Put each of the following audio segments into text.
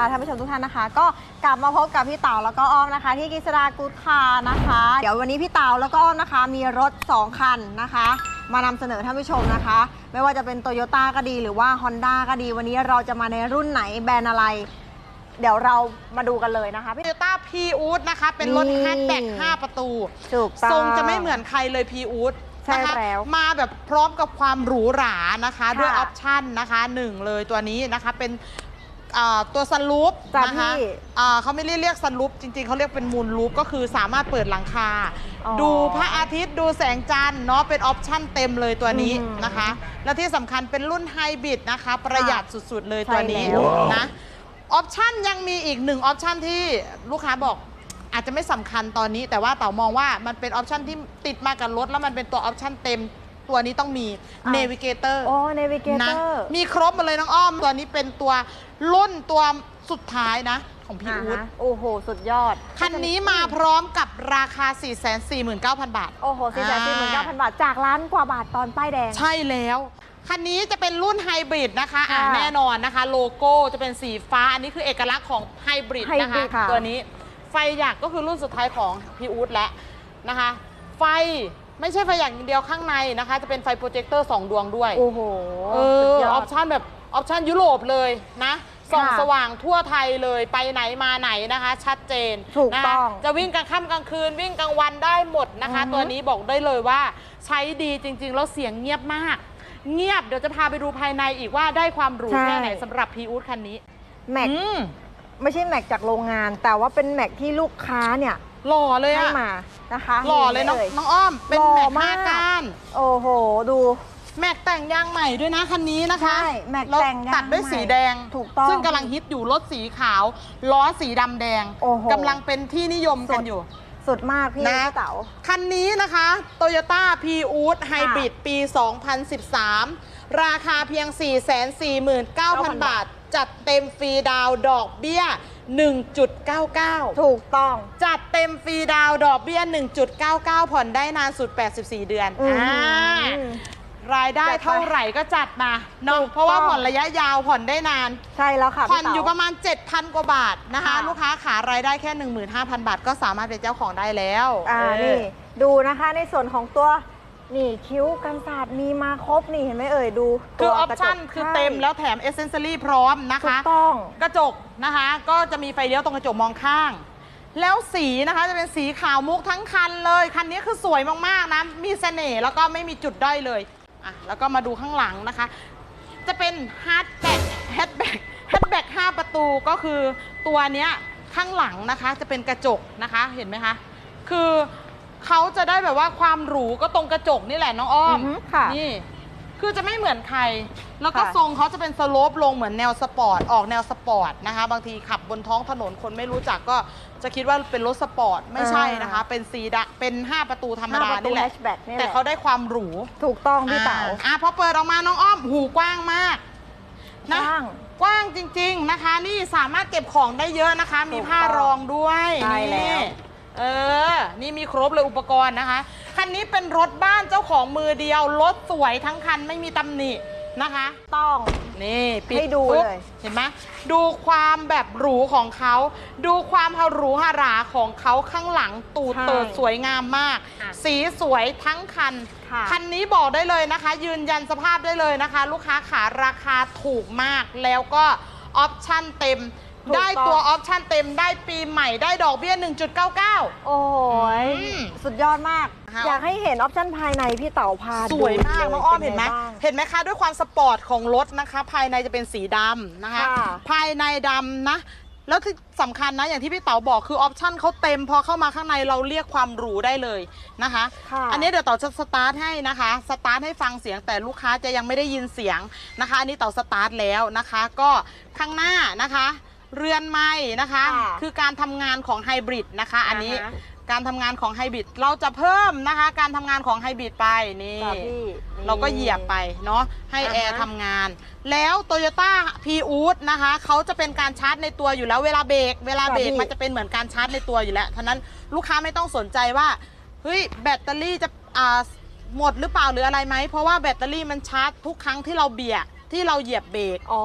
อ้อมสวัสดีค่ะท่านผู้ชมทุกท่านนะคะ ก็กลับมาพบกับพี่เต๋าแล้วก็อ้อมนะคะ ที่กิษดากูดคาร์นะคะ เดี๋ยววันนี้พี่เต๋าแล้วก็อ้อมนะคะ มีรถ 2 คันนะคะ มานำเสนอท่านผู้ชมนะคะ ไม่ว่าจะเป็นโตโยต้าก็ดีหรือว่า Honda ก็ดี วันนี้เราจะมาในรุ่นไหนแบรนด์อะไร เดี๋ยวเรามาดูกันเลยนะคะพี่ โตโยต้าพีอูดนะคะ เป็นรถนี่ แฮชแบ็ก5 ประตู ถูกต้อง ทรงจะไม่เหมือนใครเลยพีอูดใช่นะคะแล้วมาแบบพร้อมกับความหรูหรานะคะค่ะด้วยออปชั่นนะคะหนึ่งเลยตัวนี้นะคะ เป็น อ่าตัวซันรูปจ้ะนะคะพี่อ่าเขาไม่ได้เรียกซันรูปจริงๆเขาเรียกเป็นมูลรูปก็คือสามารถเปิดหลังคา อ๋อดูพระอาทิตย์ดูแสงจันทร์เนาะเป็นออปชั่นเต็มเลยตัวนี้อืมนะคะ และที่สำคัญเป็นรุ่นไฮบริดนะคะ ประหยัดสุดๆเลยตัวนี้ใช่แล้ว นะออปชั่นยังมีอีกหนึ่งออปชั่นที่ลูกค้าบอกอาจจะไม่สำคัญตอนนี้ แต่ว่าเต๋ามองว่ามันเป็นออปชันที่ติดมากับรถแล้วมันเป็นตัวออปชันเต็ม ตัวนี้ต้องมีอะ Navigator โอ้เนวิเกเตนะอร์ มีครบหมาเลยน้องอ้อม ตัวนี้เป็นตัวรุ่นตัวสุดท้ายนะ ของพี่อู๊ดโอ้โห สุดยอดคันนี้มาพร้อมกับราคา 449,000 บาท โอ้โหสี่แสนสี่หมื่นเก้าพันบาท จากล้านกว่าบาทตอนป้ายแดง ใช่แล้ว คันนี้จะเป็นรุ่นไฮบริดนะคะอะค่ะแน่นอนนะคะ โลโก้จะเป็นสีฟ้า อันนี้คือเอกลักษณ์ของไฮบริดนะไฮบริคะ ดค่ะ ตัวนี้ไฟหยักก็คือรุ่นสุดท้ายของพี่อู๊ดแล้วนะคะ ไฟ ไม่ใช่ไฟหยักอย่างเดียวข้างในนะคะ จะเป็นไฟโปรเจคเตอร์ 2 ดวงด้วย โอ้โหเอสุอดยอออดปชันแบบออปชันยุโรปเลยนะส่องค่ะสว่างทั่วไทยเลยไปไหนมาไหนนะคะ ชัดเจนถูกนะคะต้องจะวิ่งกลางค่ำกลางคืนวิ่งกลางวันได้หมดนะคะ อือฮึตัวนี้บอกได้เลยว่าใช้ดีจริง ๆ แล้วเสียงเงียบมาก เงียบเดี๋ยวจะพาไปดูภายในอีกว่าได้ความหรูแค่ไหนสำหรับพีอูดคันนี้แม็กอืม ไม่ใช่แม็กจากโรงงาน แต่ว่าเป็นแม็กที่ลูกค้าเนี่ย หล่อเลยให้อะมานะคะหล่อเลยน้องห็นไหมน้องอ้อม เป็นหล่อแม็กมาก ห้าก้าน โอ้โห ดู แม็กแต่งยางใหม่ด้วยนะคันนี้นะคะใช่แม็กล้วแต่งยางตัดด้วยใหม่สีแดง ถูกต้องซึ่งกำลังฮิตอยู่รถสีขาว ล้อสีดำแดงโอ้โห กำลังเป็นที่นิยมกันอยู่ สุดมากพี่นะ พี่เต๋า คันนี้นะคะ Toyota p r i u s Hybrid ปี 2013 ราคาเพียง 449,000 บาท จัดเต็มฟรีดาวน์ดอกเบี้ย 1.99 ถูกต้อง จัดเต็มฟรีดาวน์ดอกเบี้ย 1.99 ผ่อนได้นานสุด 84 เดือนอืมอ่ารายได้จัดไปเท่าไหร่ก็จัดมาเนาะถูกเพราะว่าต้องผ่อนระยะยาวผ่อนได้นาน ใช่แล้วค่ะผ่อนพี่เต๋าอยู่ประมาณ 7,000 กว่าบาทนะคะค่ะลูกค้าขารายได้แค่ 15,000 บาท ก็สามารถเป็นเจ้าของได้แล้ว อ่าเออนี่ดูนะคะในส่วนของตัว นี่คิ้วกันศาสตร์มีมาครบนี่เห็นไหมเอ่ยดูคือตัวออปชั่นกระจกคือใช่เต็มแล้วแถมเอเซน a รี่พร้อมนะถูคะกต้อง กระจกนะคะ ก็จะมีไฟเลี้ยวตรงกระจกมองข้าง แล้วสีนะคะจะเป็นสีขาวมุกทั้งคันเลย คันนี้คือสวยมากๆนะ มีเสน่ห์แล้วก็ไม่มีจุดด้อยเลยอะแล้วก็มาดูข้างหลังนะคะ จะเป็นฮาร์ดแบ็กแฮดแบ็กแฮดแบ็ก5ประตูก็คือตัวเนี้ยข้างหลังนะคะจะเป็นกระจกนะคะเห็นไหมคะ คือ เขาจะได้แบบว่าความหรูก็ตรงกระจกนี่แหละน้องอ้อมอือฮึค่ะนี่ คือจะไม่เหมือนใคร แล้วก็ค่ะ ทรงเขาจะเป็นสโลปลงเหมือนแนวสปอร์ตออกแนวสปอร์ตนะคะ บางทีขับบนท้องถนนคนไม่รู้จักก็จะคิดว่าเป็นรถสปอร์ตไม่ใช่นะคะ เป็นซีดะเป็น 5 ประตูธรรมดาห้าประตูนี่แหละ hatchback นี่แหละแต่เขาได้ความหรู ถูกต้องพี่เต๋า อ่อะพอเปิดออกมาน้องอ้อมหูกว้างมากนะกว้างกว้างจริงๆนะคะ นี่สามารถเก็บของได้เยอะนะคะ มีถูกผ้ารองด้วยใช่แล้ว นี่ เออ นี่มีครบเลยอุปกรณ์นะคะ คันนี้เป็นรถบ้านเจ้าของมือเดียว รถสวยทั้งคันไม่มีตำหนินะคะ ต้อง นี่ปิดให้ดูปุ๊บเลย เห็นไหมดูความแบบหรูของเขา ดูความหรูหราของเขาข้างหลังตูดใช่เติดสวยงามมากค่ะสีสวยทั้งคัน ค่ะ คันนี้บอกได้เลยนะคะ ยืนยันสภาพได้เลยนะคะ ลูกค้าขาราคาถูกมากแล้วก็ออปชั่นเต็ม ถูกต้องได้ตัวออปชั่นเต็มได้ปีใหม่ได้ดอกเบี้ย 1.99 โอ้ยอืมสุดยอดมากค่ะอยากให้เห็นออปชั่นภายในพี่เต๋าพาสดูวยมากลยน้องอ้อมป็เห็นไหมไงบ้าง เห็นไหมคะ ด้วยความสปอร์ตของรถนะคะ ภายในจะเป็นสีดำนะคะ ค่ะภายในดำนะ แล้วที่สำคัญนะ อย่างที่พี่เต๋าบอกคือออปชั่นเขาเต็ม พอเข้ามาข้างในเราเรียกความหรูได้เลยนะคะ ค่ะ อันนี้เดี๋ยวเต๋าจะสตาร์ทให้นะคะ สตาร์ทให้ฟังเสียงแต่ลูกค้าจะยังไม่ได้ยินเสียงนะคะ อันนี้เต๋าสตาร์ทแล้วนะคะ ก็ข้างหน้านะคะ เรือนไม้นะคะ ค่ะคือการทำงานของไฮบริดนะคะ อันนี้อ่าฮะ การทำงานของไฮบริดเราจะเพิ่มนะคะ การทำงานของไฮบริดไปนี่ค่ะพี่ เราก็เหยียบไปเนาะให้อ่าฮะ แอร์ทำงาน แล้ว Toyota p r i u s นะคะเขาจะเป็นการชาร์จในตัวอยู่แล้วเวลาเบรกเวลาเบรกค่ะพี่มันจะเป็นเหมือนการชาร์จในตัวอยู่แล้วท่านั้นลูกค้าไม่ต้องสนใจว่าเฮ้ยแบตเตอรี่จะอ่าหมดหรือเปล่าหรืออะไรไหมเพราะว่าแบตเตอรี่มันชาร์จทุกครั้งที่เราเบียร์ ที่เราเหยียบเบรก อ๋อ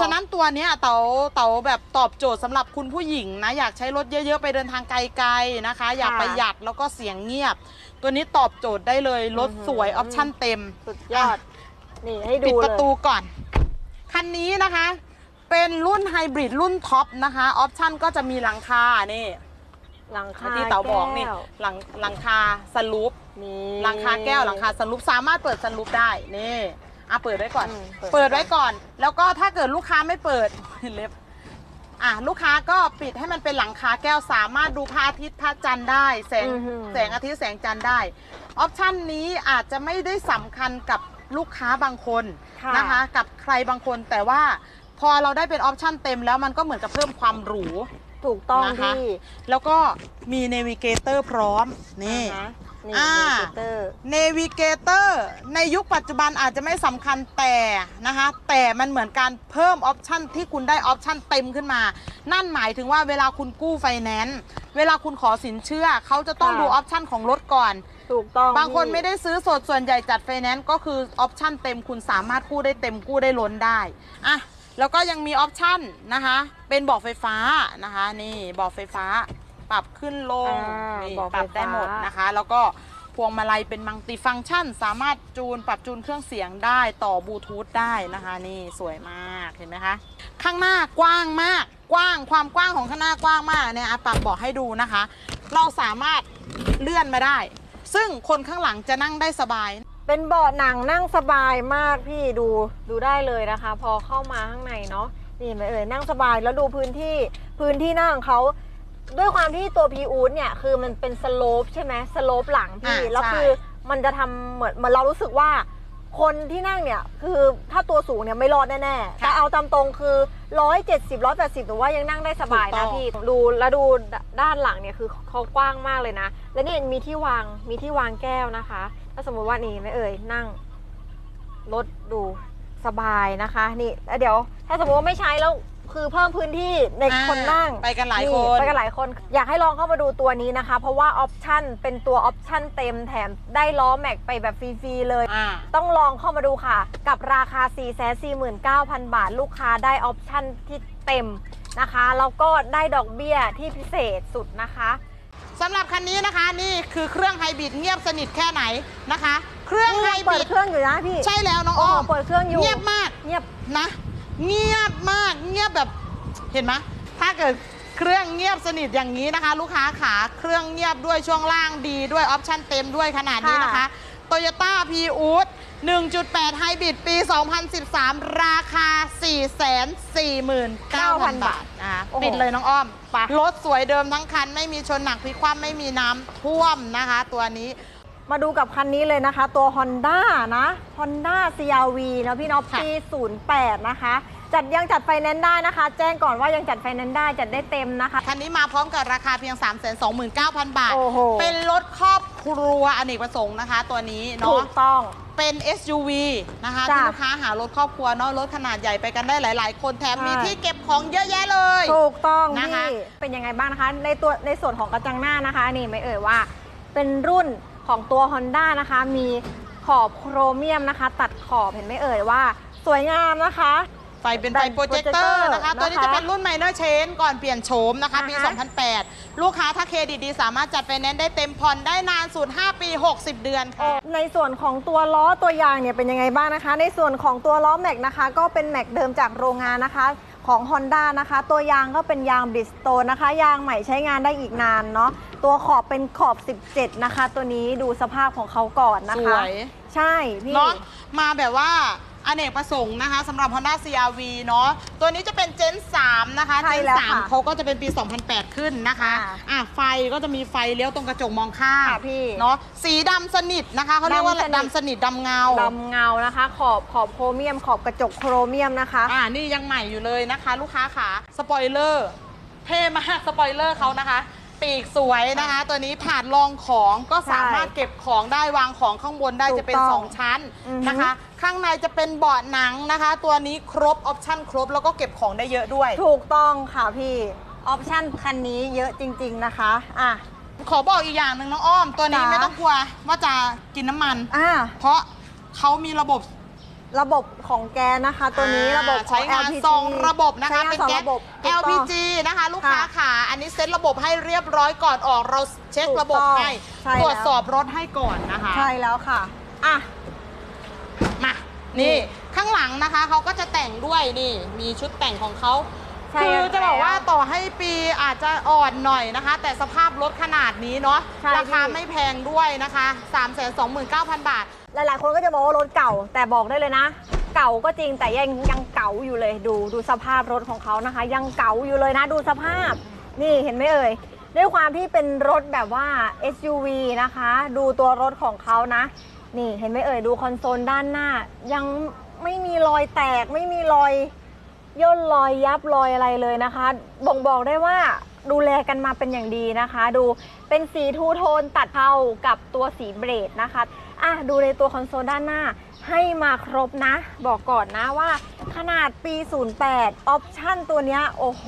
ฉะนั้นตัวเนี้ยเต๋าเต๋าแบบตอบโจทย์สำหรับคุณผู้หญิงนะอยากใช้รถเยอะๆไปเดินทางไกลๆนะคะ อยากประหยัดแล้วก็เสียงเงียบ ตัวนี้ตอบโจทย์ได้เลยรถสวยออปชั่นเต็มสุดยอด นี่ให้ดูปิดเลยประตูก่อน คันนี้นะคะ เป็นรุ่นไฮบริดรุ่นท็อปนะคะออปชั่นก็จะมีหลังคานี่หลังคาที่เต๋าบอกนี่แก้วหลังหลังคาสลูปนี่หลังคาแก้วหลังคาสลูปสามารถเปิดสลูปได้นี่ อะเปิดไว้ก่อน อืมเปิดไว้ก่อน แล้วก็ถ้าเกิดลูกค้าไม่เปิด เล็บอะลูกค้าก็ปิดให้มันเป็นหลังคาแก้วสามารถดูพระอาทิตย์พระจันทร์ได้ แสงอื้อหือ แสงอาทิตย์แสงจันทร์ได้ออปชันนี้อาจจะไม่ได้สำคัญกับลูกค้าบางคนค่ะนะคะ กับใครบางคนแต่ว่าพอเราได้เป็นออปชันเต็มแล้วมันก็เหมือนกับเพิ่มความหรู ถูกต้องนะคะ พี่ แล้วก็มีเนวิเกเตอร์พร้อมนี่ อ่าฮะ นี่อ่า เนวิเกเตอร์เนวิเกเตอร์ในยุคปัจจุบันอาจจะไม่สำคัญแต่นะคะแต่มันเหมือนการเพิ่มออปชันที่คุณได้ออปชันเต็มขึ้นมา นั่นหมายถึงว่าเวลาคุณกู้ไฟแนนซ์เวลาคุณขอสินเชื่อ เขาจะต้องค่ะดูออปชันของรถก่อน ถูกต้องบางคนพี่ไม่ได้ซื้อสดส่วนใหญ่จัดไฟแนนซ์ก็คือออปชันเต็มคุณสามารถกู้ได้เต็มกู้ได้ล้นได้อะแล้วก็ยังมีออปชันนะคะเป็นเบอกไฟฟ้านะคะนี่เบอกไฟฟ้า ปรับขึ้นลงอ่านี่เบาะปรับไฟฟ้าได้หมดนะคะ แล้วก็พวงมาลัยเป็นมัลติฟังก์ชัน สามารถจูนปรับจูนเครื่องเสียงได้ต่อบลูทูธได้นะคะ นี่สวยมากเห็นไหมคะ ข้างหน้ากว้างมากกว้างความกว้างของข้างหน้ากว้างมากเนี่ยอะปรับเบอกให้ดูนะคะ เราสามารถเลื่อนมาได้ ซึ่งคนข้างหลังจะนั่งได้สบาย เป็นเบาะหนังนั่งสบายมากพี่ดูดูได้เลยนะคะ พอเข้ามาข้างในเนาะนี่เห็นไหมเอ่ยนั่งสบายแล้วดูพื้นที่พื้นที่นั่งของเขา ด้วยความที่ตัวพีอูดเนี่ยคือมันเป็นสโลปใช่ไหมสโลปหลังพี่อ่าแล้วใช่ คือมันจะทำเหมือนเหมือนเรารู้สึกว่า คนที่นั่งเนี่ยคือถ้าตัวสูงเนี่ยไม่รอดแน่ๆแต่เอาตามตรงคือ 170 180หรือว่ายังนั่งได้สบายนะพี่ดูแล้วดูด้านหลังเนี่ยคือเขากว้างมากเลยนะ และนี่มีที่วางมีที่วางแก้วนะคะ ถ้าสมมติว่านี่ไม่เอ่ยนั่ง รถดูสบายนะคะ นี่แล้วเดี๋ยว ถ้าสมมติว่าไม่ใช้แล้ว คือเพิ่มพื้นที่ในอ่าคนนั่งไปกันหลายคน ไปกันหลายคน อยากให้ลองเข้ามาดูตัวนี้นะคะ เพราะว่าออปชั่นเป็นตัวออปชั่นเต็มแถมได้ล้อแม็กไปแบบฟรีๆเลย อ่า ต้องลองเข้ามาดูค่ะ กับราคา 449,000 บาท ลูกค้าได้ออปชั่นที่เต็มนะคะแล้วก็ได้ดอกเบี้ยที่พิเศษสุดนะคะ สำหรับคันนี้นะคะนี่คือเครื่องไฮบริดเงียบสนิทแค่ไหนนะคะ เครื่องไฮบเปิริดดเครื่องอยู่นะพี่ใช่แล้วน้องโอ้อ้อมเปิดเครื่องอยู่เงียบมากเงียบนะ เงียบมากเงียบแบบเห็นไหมถ้าเกิดเครื่องเงียบสนิทอย่างนี้นะคะ ลูกค้าขาเครื่องเงียบด้วยช่วงล่างดีด้วยออปชั่นเต็มด้วยขนาดนี้นะคะค่ะ Toyota p ีอูด1.8 ไฮบริดปี 2013 ราคา 449,000 บาทนะคะโอ้โหปิดเลยน้องอ้อมไปรถสวยเดิมทั้งคัน ไม่มีชนหนักพลิกคว่ำไม่มีน้ำท่วมนะคะ ตัวนี้ มาดูกับคันนี้เลยนะคะ ตัว Honda นะ Honda CRV นะพี่เน้องค่ะปี08 นะคะ จัดยังจัดไฟแนนซ์ได้นะคะ แจ้งก่อนว่ายังจัดไฟแนนซ์ได้จัดได้เต็มนะคะ คันนี้มาพร้อมกับราคาเพียง 329,000 บาท โอ้โห เป็นรถครอบครัวอเนกประสงค์นะคะ ตัวนี้ถูเนาะ กต้อง เป็น SUV นะคะจ้ะที่ลูกค้าหารถครอบครัวเนาะรถขนาดใหญ่ไปกันได้หลาย ๆ คนแถมใช่มีที่เก็บของเยอะแยะเลย ถูกต้องนะคะพี่เป็นยังไงบ้างนะคะ ในตัวในส่วนของกระจังหน้านะคะ นี่ไม่เอ่ยว่า เป็นรุ่น ของตัว Honda นะคะ มีขอบโครเมียมนะคะ ตัดขอบเห็นไหมเอ่ยว่า สวยงามนะคะ ไฟเป็นไฟเป็นโปรเจคเตอร์ projector นะคะ ตัวนี้นะคะจะเป็นรุ่น Minor Change ก่อนเปลี่ยนโฉมนะคะ ปี อ่าฮะ 2008 ลูกค้าถ้าเครดิตดีสามารถจัดไฟแนนซ์ได้เต็มผ่อนได้นานสุด 5 ปี 60 เดือนค่ะ ในส่วนของตัวล้อตัวยางเนี่ยเป็นยังไงบ้างนะคะ ในส่วนของตัวล้อแม็กนะคะ ก็เป็นแม็กเดิมจากโรงงานนะคะ ของ Honda นะคะ ตัวยางก็เป็นยางบริสโตนนะคะ ยางใหม่ใช้งานได้อีกนานเนาะตัวขอบเป็นขอบ 17 นะคะ ตัวนี้ดูสภาพของเขาก่อนนะสคะ วยใช่พี่ เนาะมาแบบว่า อเนกประสงค์นะคะสำหรับ Honda CRV เนาะตัวนี้จะเป็น Gen 3 นะคะ ใช่ Gen แล้วค่ะ3เขาก็จะเป็นปี 2008 ขึ้นนะคะอ่าอะไฟก็จะมีไฟเลี้ยวตรงกระจกมองข้างค่ะพี่เนาะสีดำสนิทนะคะเขาเรียกว่าดำสนิทดำสนิทดำเงาดำเงานะคะ ขอบขอบโครเมียม ขอบกระจกโครเมียมนะคะ อ่านี่ยังใหม่อยู่เลยนะคะ ลูกค้าขาสปอยเลอร์เท่มากสปอยเลอร์เขานะคะ ปีกสวยนะคะ ตัวนี้ถาดรองของก็สามารถเก็บของได้วางของข้างบนได้ถูกจะเป็น ต้อง2 ชั้นอือฮึ นะคะ ข้างในจะเป็นเบาะหนังนะคะ ตัวนี้ครบออปชั่นครบแล้วก็เก็บของได้เยอะด้วย ถูกต้องค่ะพี่ ออปชั่นคันนี้เยอะจริง ๆนะคะ อะ ขอบอกอีกอย่างหนึ่งน้องอ้อม ตัวนี้จ๋าไม่ต้องกลัวว่าจะกินน้ำมัน อะ เพราะเขามีระบบ ระบบของแกนะคะ ตัวนี้อ่าระบบขอใช้งาน LPG สองระบบนะคะใช้งาเป็นสองแก๊ส ระบบถูกต้อง LPG นะคะ ลูกค้าค่ะขาอันนี้เซ็ตระบบให้เรียบร้อยก่อนออกเราเช็คถูกระบบต้องให้ใช่ตรวจแล้วสอบรถให้ก่อนนะคะ ใช่แล้วค่ะ อะ มานี่ นี่ข้างหลังนะคะเขาก็จะแต่งด้วยนี่มีชุดแต่งของเขาใช่คือจะบอกว่าแล้วต่อให้ปีอาจจะอ่อนหน่อยนะคะ แต่สภาพรถขนาดนี้เนาะใช่ราคาพี่ ไม่แพงด้วยนะคะ 3 2 9 0 0 0 บาท หลายๆ คนก็จะบอกว่ารถเก่า แต่บอกได้เลยนะ เก่าก็จริงแต่ยังยังเก่าอยู่เลยดูดูสภาพรถของเขานะคะ ยังเก่าอยู่เลยนะดูสภาพ นี่เห็นไหมเอ่ยด้วยความที่เป็นรถแบบว่า SUV นะคะ ดูตัวรถของเขานะ นี่เห็นไหมเอ่ยดูคอนโซลด้านหน้า ยังไม่มีรอยแตกไม่มีรอยย่นรอยยับรอยอะไรเลยนะคะ บ่งบอกได้ว่าดูแลกันมาเป็นอย่างดีนะคะ ดูเป็นสีทูโทนตัดเทากับตัวสีเบรดนะคะ อะดูในตัวคอนโซลด้านหน้า ให้มาครบนะ บอกก่อนนะว่าขนาดปี 08 ออปชั่นตัวเนี้ยโอ้โห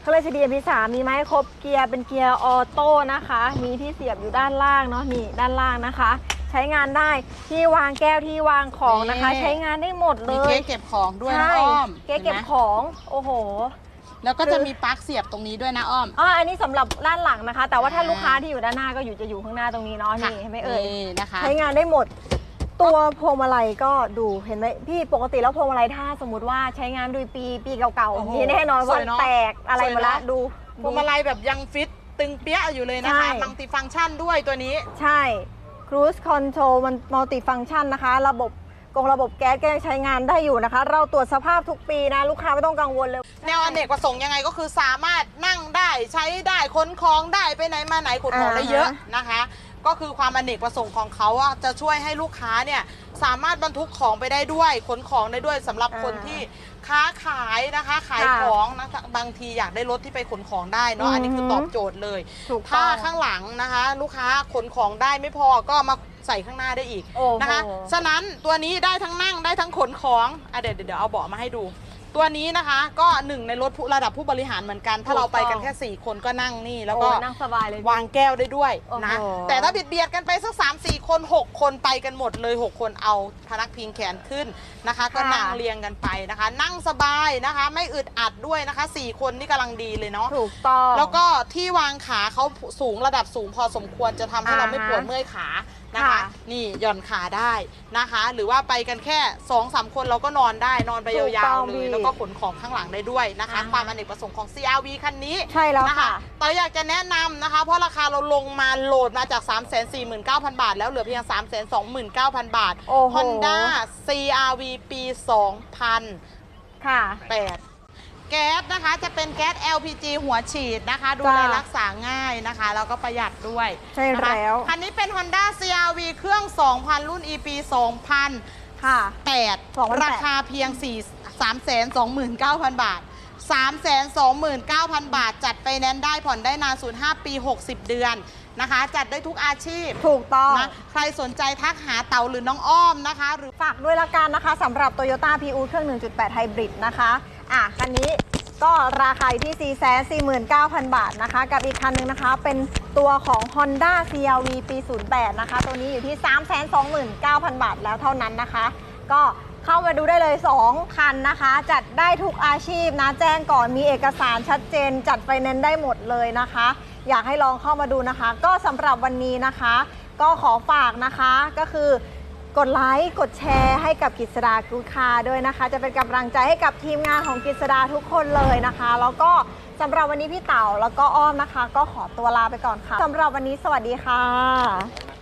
เขาเลย CDMP3 มีไหมาให้ครบเกียร์เป็นเกียร์ออโต้นะคะ มีที่เสียบอยู่ด้านล่างเนาะนี่ด้านล่างนะคะ ใช้งานได้ที่วางแก้วที่วางของนะคะ นี่ ใช้งานได้หมดเลมียเก๊เก็บของด้วยนะใช่อ้อมเก๊เก็บห็นไหม ของโอ้โห แล้วก็คือจะมีปลั๊กเสียบตรงนี้ด้วยนะอ้อมอ่าอันนี้สำหรับด้านหลังนะคะ แต่ว่าถ้าอ่าลูกค้าที่อยู่ด้านหน้าก็อยู่จะอยู่ข้างหน้าตรงนี้เนาะนี่เห็นไหมเอ่ยนี่นะคะ ใช้งานได้หมด ตัวพวงมาลัยก็ดูเห็นไหมพี่ปกติแล้วพวงมาลัยถ้าสมมติว่าใช้งานด้วยปีปีเก่าโอ้โหๆนี่แน่นอนสว่าวยเนอะแตกอะไรสวยมาละเนอะดูพวงมาลัยแบบยังฟิตตึงเปี้ยอยู่เลยนะคะใช่ มัลติฟังก์ชันด้วยตัวนี้ ใช่ Cruise Control มันมัลติฟัง c t ชันนะคะ ระบบ กงระบบแก๊สก็ยังใช้งานได้อยู่นะคะ เราตรวจสภาพทุกปีนะ ลูกค้าไม่ต้องกังวลเลย แนวอเนกประสงค์ยังไงก็คือสามารถนั่งได้ใช้ได้ขนของได้ไปไหนมาไหนขนของได้เยอะอ่าฮะนะคะ ก็คือความอเนกประสงค์ของเขาอะจะช่วยให้ลูกค้าเนี่ยสามารถบรรทุกของไปได้ด้วยขนของได้ด้วยสำหรับคนที่ค้าขายนะคะ ขายของนะคะบางทีอยากได้รถที่ไปขนของได้เนาะอันนี้คือตอบโจทย์เลย ถูกถ้าต้อง ข้างหลังนะคะ ลูกค้าขนของได้ไม่พอก็มา ใส่ข้างหน้าได้อีกโอ้โห นะคะฉะนั้นตัวนี้ได้ทั้งนั่งได้ทั้งขนของอะเดี๋ยวเดี๋ยวเอาเบาะมาให้ดู ตัวนี้นะคะก็หนึ่งในรถผู้ระดับผู้บริหารเหมือนกัน ถ้าเราไปกันแค่4คนก็นั่งนี่แล้วก็ โอ้นั่งสบายเลย วางแก้วได้ด้วยนะ โอ้โห แต่ถ้าเบียดเบียดกันไปสักสามสี่คน 6 คนไปกันหมดเลย 6 คนเอาพนักพิงแขนขึ้นนะคะ ก็นั่งเรียงกันไปนะคะ นั่งสบายนะคะ ไม่อึดอัดด้วยนะคะ 4 คนนี่กำลังดีเลยเนาะถูกต้อง แล้วก็ที่วางขาเขาสูงระดับสูงพอสมควรจะทำให้เราไม่ปวดเมื่อยขา นะคะค่ะ นี่หย่อนขาได้นะคะ หรือว่าไปกันแค่2อสามคนเราก็นอนได้นอนไปถูกยาต้วองๆเลพี่ยแล้วก็ขนของข้างหลังได้ด้วยนะคะ อ่า ความอเนกประสงค์ของ CRV คันนี้ใช่แล้วนะคะค่ะ แต่อยากจะแนะนำนะคะ เพราะราคาเราลงมาโหลดมาจาก 3 4 9 0 0 0 บาท แล้วเหลือเพียง 3 2 9 0 0 0 บาท โอ้โห Honda CRV ปี 2008ค่ะ แก๊สนะคะจะเป็นแก๊ส LPG หัวฉีดนะคะ ดูแลจ้ะรักษาง่ายนะคะ แล้วก็ประหยัดด้วยใช่นะคะแล้ว คันนี้เป็น Honda CRV เครื่อง 2,000 รุ่น EP 2008ค่ะ2008ราคาเพียง 4 3 2 9 0 0 0 บาท 3 2 9 0 0 0 บาท จัดไปแนนซ์ได้ผ่อนได้นานศูนย์5ปี 60 เดือนนะคะ จัดได้ทุกอาชีพ ถูกต้องนะใครสนใจทักหาเต๋าหรือน้องอ้อมนะคะ หรือฝากด้วยละกันนะคะสำหรับ Toyota PU เครื่อง 1.8 Hybrid นะคะ อะคันนี้ก็ราคาอยู่ที่ 449,000 บาทนะคะ กับอีกคันหนึงนะคะ เป็นตัวของ Honda CRV ปี 08 นะคะ ตัวนี้อยู่ที่ 329,000 บาทแล้วเท่านั้นนะคะ ก็เข้ามาดูได้เลย 2 คันนะคะ จัดได้ทุกอาชีพนะ แจ้งก่อนมีเอกสารชัดเจน จัดไฟแนนซ์ได้หมดเลยนะคะ อยากให้ลองเข้ามาดูนะคะ ก็สำหรับวันนี้นะคะ ก็ขอฝากนะคะก็คือ กดไลค์กดแชร์ให้กับกิษดากูคาร์ด้วยนะคะ จะเป็นกำลังใจให้กับทีมงานของกิษดาทุกคนเลยนะคะ แล้วก็สำหรับวันนี้พี่เต๋าแล้วก็อ้อมนะคะ ก็ขอตัวลาไปก่อนค่ะสำหรับวันนี้สวัสดีค่ะ